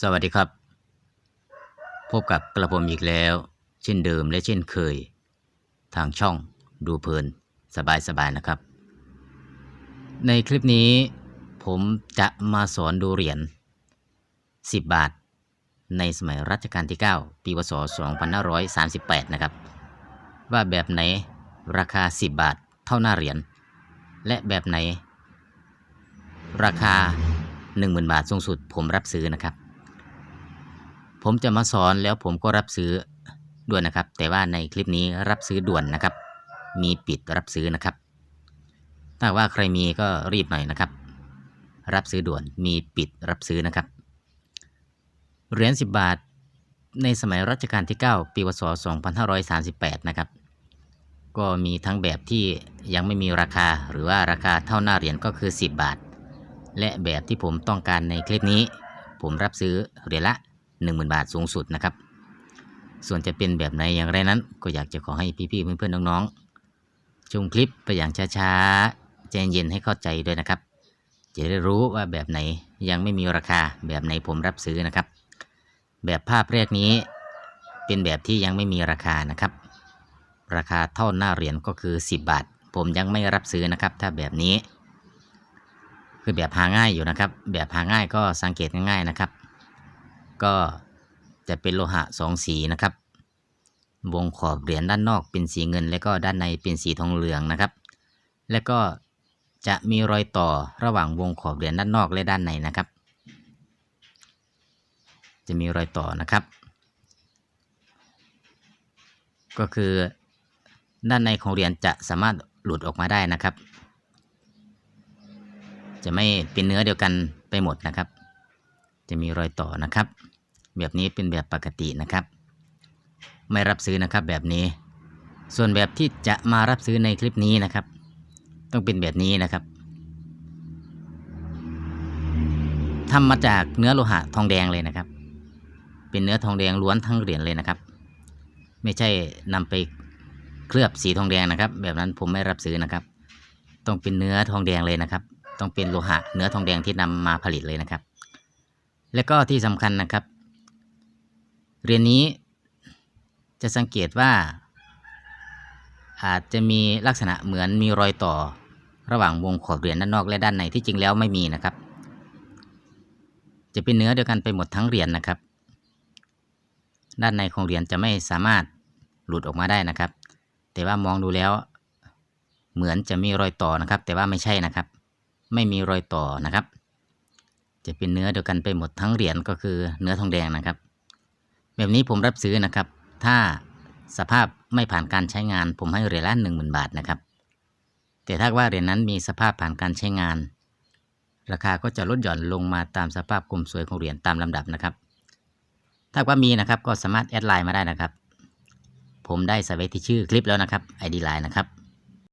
สวัสดีครับ พบกับกระผมอีกแล้ว เช่นเดิมและเช่นเคย ทางช่องดูเพลินสบายๆนะครับ ในคลิปนี้ ผมจะมาสอนดูเหรียญ 10 บาท ในสมัยรัชกาลที่ 9 ปีวศ2538 นะครับ ว่าแบบไหนราคา 10 บาทเท่าหน้าเหรียญ และแบบไหน ราคา 10,000 บาทสูงสุดผมรับซื้อนะครับ ผมจะมาสอนแล้วผมก็รับซื้อด้วยนะครับ แต่ว่าในคลิปนี้รับซื้อด่วนนะครับ มีปิดรับซื้อนะครับ ถ้าว่าใครมีก็รีบหน่อยนะครับ รับซื้อด่วนมีปิดรับซื้อนะครับเหรียญ10 บาท ในสมัยรัชกาลที่ 9 ปีวศ2538 นะครับ ก็มีทั้งแบบที่ยังไม่มีราคาหรือว่าราคาเท่าหน้าเหรียญก็คือ 10 บาท และแบบที่ผมต้องการในคลิปนี้ ผมรับซื้อเหรียญละ 10,000 บาทสูงสุดนะครับ ส่วนจะเป็นแบบไหนอย่างไรนั้น ก็อยากจะขอให้พี่ๆเพื่อนๆน้องๆชมคลิปไปอย่างช้าๆใจเย็นให้เข้าใจด้วยนะครับ จะได้รู้ว่าแบบไหนยังไม่มีราคาแบบไหนผมรับซื้อนะครับ แบบภาพแรกนี้เป็นแบบที่ยังไม่มีราคานะครับ ราคาเท่าหน้าเหรียญก็คือ 10 บาท ผมยังไม่รับซื้อนะครับ ถ้าแบบนี้ คือแบบหาง่ายอยู่นะครับ แบบหาง่ายก็สังเกตง่ายๆนะครับ ก็จะเป็นโลหะสองสีนะครับ วงขอบเหรียญด้านนอกเป็นสีเงิน และก็ด้านในเป็นสีทองเหลืองนะครับ และก็จะมีรอยต่อระหว่างวงขอบเหรียญด้านนอกและด้านในนะครับ จะมีรอยต่อนะครับ ก็คือด้านในของเหรียญจะสามารถหลุดออกมาได้นะครับ จะไม่เป็นเนื้อเดียวกันไปหมดนะครับ จะมีรอยต่อนะครับ แบบนี้เป็นแบบปกตินะครับ ไม่รับซื้อนะครับแบบนี้ ส่วนแบบที่จะมารับซื้อในคลิปนี้นะครับ ต้องเป็นแบบนี้นะครับทำมาจากเนื้อโลหะทองแดงเลยนะครับ เป็นเนื้อทองแดงล้วนทั้งเหรียญเลยนะครับ ไม่ใช่นำไปเคลือบสีทองแดงนะครับ แบบนั้นผมไม่รับซื้อนะครับ ต้องเป็นเนื้อทองแดงเลยนะครับ ต้องเป็นโลหะเนื้อทองแดงที่นำมาผลิตเลยนะครับ และก็ที่สำคัญนะครับ เรียนนี้จะสังเกตว่า อาจจะมีลักษณะเหมือนมีรอยต่อระหว่างวงขอบเหรียญด้านนอกและด้านในที่จริงแล้วไม่มีนะครับ จะเป็นเนื้อเดียวกันไปหมดทั้งเหรียญนะครับ ด้านในของเหรียญจะไม่สามารถหลุดออกมาได้นะครับ แต่ว่ามองดูแล้ว เหมือนจะมีรอยต่อนะครับ แต่ว่าไม่ใช่นะครับ ไม่มีรอยต่อนะครับ จะเป็นเนื้อเดียวกันไปหมดทั้งเหรียญก็คือเนื้อทองแดงนะครับ แบบนี้ผมรับซื้อนะครับ ถ้าสภาพไม่ผ่านการใช้งานผมให้เหรียญละหนึ่งหมื่นบาทนะครับ แต่ถ้าว่าเหรียญนั้นมีสภาพผ่านการใช้งาน ราคาก็จะลดหย่อนลงมาตามสภาพกลมสวยของเหรียญตามลำดับนะครับ ถ้าว่ามีนะครับก็สามารถแอดไลน์มาได้นะครับ ผมได้ส่ไว้ที่ชื่อคลิปแล้วนะครับ ID ไลน์นะครับ